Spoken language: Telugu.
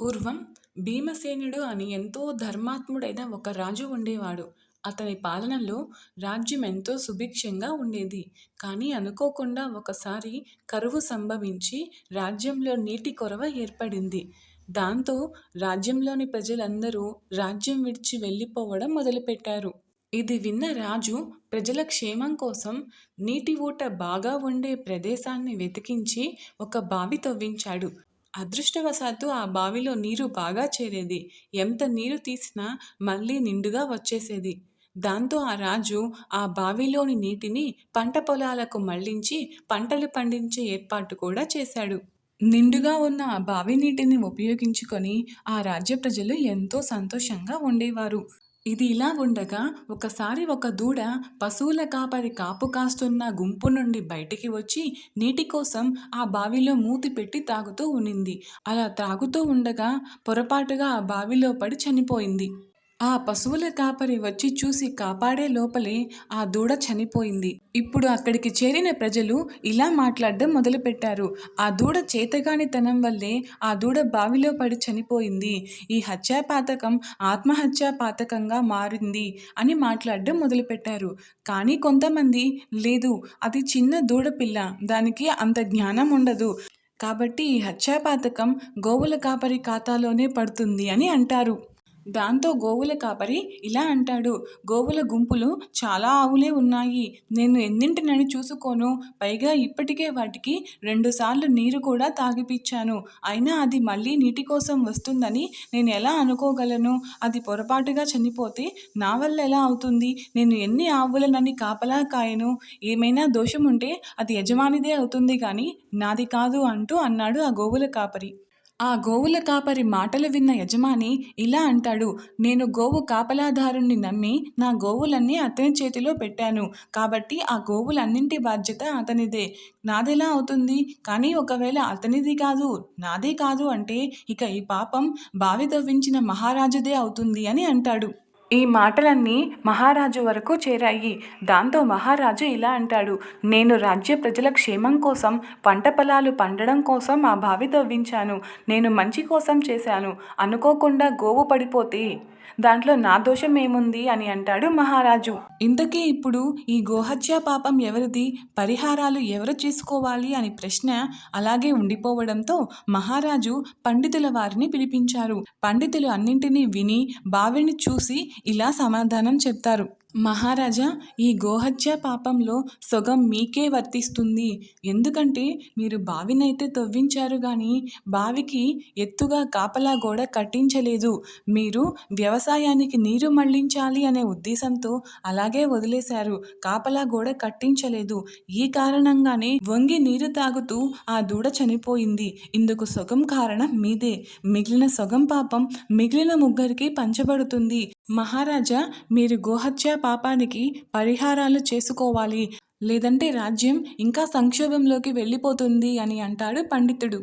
పూర్వం భీమసేనుడు అని ఎంతో ధర్మాత్ముడైన ఒక రాజు ఉండేవాడు. అతని పాలనలో రాజ్యం ఎంతో సుభిక్షంగా ఉండేది. కానీ అనుకోకుండా ఒకసారి కరువు సంభవించి రాజ్యంలో నీటి కొరవ ఏర్పడింది. దాంతో రాజ్యంలోని ప్రజలందరూ రాజ్యం విడిచి వెళ్ళిపోవడం మొదలుపెట్టారు. ఇది విన్న రాజు ప్రజల క్షేమం కోసం నీటి ఊట బాగా ఉండే ప్రదేశాన్ని వెతికించి ఒక బావి తవ్వించాడు. అదృష్టవశాత్తు ఆ బావిలో నీరు బాగా చేరేది. ఎంత నీరు తీసినా మళ్ళీ నిండుగా వచ్చేసేది. దాంతో ఆ రాజు ఆ బావిలోని నీటిని పంట పొలాలకు మళ్ళించి పంటలు పండించే ఏర్పాటు కూడా చేశాడు. నిండుగా ఉన్న ఆ బావి నీటిని ఉపయోగించుకొని ఆ రాజ్య ప్రజలు ఎంతో సంతోషంగా ఉండేవారు. ఇది ఇలా ఉండగా ఒకసారి ఒక దూడ పశువుల కాపరి కాపు కాస్తున్న గుంపు నుండి బయటికి వచ్చి నీటి కోసం ఆ బావిలో మూతి పెట్టి తాగుతూ ఉన్నింది. అలా త్రాగుతూ ఉండగా పొరపాటుగా ఆ బావిలో పడి చనిపోయింది. ఆ పశువుల కాపరి వచ్చి చూసి కాపాడే లోపలే ఆ దూడ చనిపోయింది. ఇప్పుడు అక్కడికి చేరిన ప్రజలు ఇలా మాట్లాడడం మొదలుపెట్టారు. ఆ దూడ చేతగానితనం వల్లే ఆ దూడ బావిలో పడి చనిపోయింది. ఈ హత్యాపాతకం ఆత్మహత్యా పాతకంగా మారింది అని మాట్లాడడం మొదలుపెట్టారు. కానీ కొంతమంది లేదు అది చిన్న దూడపిల్ల దానికి అంత జ్ఞానం ఉండదు. కాబట్టి ఈ హత్యాపాతకం గోవుల కాపరి ఖాతాలోనే పడుతుంది అని అంటారు. దాంతో గోవుల కాపరి ఇలా అంటాడు గోవుల గుంపులు చాలా ఆవులే ఉన్నాయి. నేను ఎన్నింటినని చూసుకోను. పైగా ఇప్పటికే వాటికి రెండుసార్లు నీరు కూడా తాగిపించాను అయినా అది మళ్ళీ నీటి కోసం వస్తుందని నేను ఎలా అనుకోగలను? అది పొరపాటుగా చనిపోతే నా వల్ల ఎలా అవుతుంది? నేను ఎన్ని ఆవులనని కాపలా కాయను? ఏమైనా దోషం ఉంటే అది యజమానిదే అవుతుంది కానీ నాది కాదు అంటూ అన్నాడు ఆ గోవుల కాపరి. ఆ గోవుల కాపరి మాటలు విన్న యజమాని ఇలా అంటాడు నేను గోవు కాపలాదారుణ్ణి నమ్మి నా గోవులన్నీ అతని చేతిలో పెట్టాను. కాబట్టి ఆ గోవులన్నింటి బాధ్యత అతనిదే. నాదెలా అవుతుంది? కానీ ఒకవేళ అతనిది కాదు, నాదే కాదు అంటే ఇక ఈ పాపం బావి తవ్వించిన మహారాజుదే అవుతుంది అని అంటాడు. ఈ మాటలన్నీ మహారాజు వరకు చేరాయి. దాంతో మహారాజు ఇలా అంటాడు నేను రాజ్య ప్రజల క్షేమం కోసం పంట పొలాలు పండడం కోసం ఆ బావి తవ్వించాను. నేను మంచి కోసం చేశాను. అనుకోకుండా గోవు పడిపోతే దాంట్లో నా దోషం ఏముంది అని అంటాడు మహారాజు. ఇంతకీ ఇప్పుడు ఈ గోహత్యా పాపం ఎవరిది? పరిహారాలు ఎవరు చేసుకోవాలి అని ప్రశ్న అలాగే ఉండిపోవడంతో మహారాజు పండితుల వారిని పిలిపించారు. పండితులు అన్నింటినీ విని బావిని చూసి ఇలా సమాధానం చెప్తారు. మహారాజా ఈ గోహత్య పాపంలో సగం మీకే వర్తిస్తుంది. ఎందుకంటే మీరు బావినైతే తవ్వించారు కానీ బావికి ఎత్తుగా కాపలా గోడ కట్టించలేదు. మీరు వ్యవసాయానికి నీరు మళ్ళించాలి అనే ఉద్దేశంతో అలాగే వదిలేశారు. కాపలా గోడ కట్టించలేదు. ఈ కారణంగానే వంగి నీరు తాగుతూ ఆ దూడ చనిపోయింది. ఇందుకు సగం కారణం మీదే. మిగిలిన సగం పాపం మిగిలిన ముగ్గురికి పంచబడుతుంది. మహారాజా మీరు గోహత్య పాపానికి పరిహారాలు చేసుకోవాలి. లేదంటే రాజ్యం ఇంకా సంక్షోభంలోకి వెళ్ళిపోతుంది అని అంటాడు పండితుడు.